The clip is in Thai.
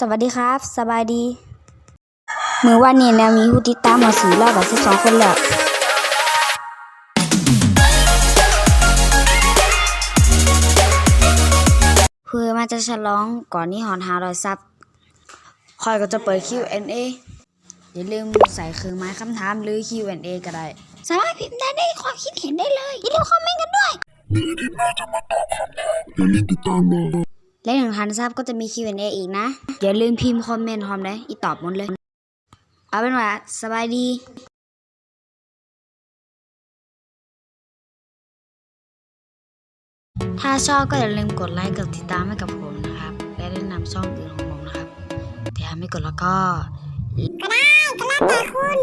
สวัสดีครับ สบายดี มือวันนี้นะมีผู้ติดตามมาสี่ร้อยแปดสิบสองคนแล้วเพื่อมาจะฉลองก่อนนี้หอนหาร้อยซับคอยก็จะเปิด Q&A อย่าลืมใส่เครื่องหมายคำถามหรือ Q&A ก็ได้ สามารถพิมพ์ได้ในความคิดเห็นได้เลยอย่าลืมคอมเมนต์กันด้วยอย่าลืมติดตามนะ และหนึ่งพันซับก็จะมี Q&A อีกนะ อย่าลืมพิมพ์คอมเมนต์พร้อมเลยอีตอบหมดเลย เอาเป็นว่าสบายดีถ้าชอบก็อย่าลืมกดไลค์กดติดตามให้กับผมนะครับ และแนะนำช่องอื่นของผมนะครับแต่ถ้าไม่กดแล้วก็ ก็ได้ก็แล้วแต่คุณ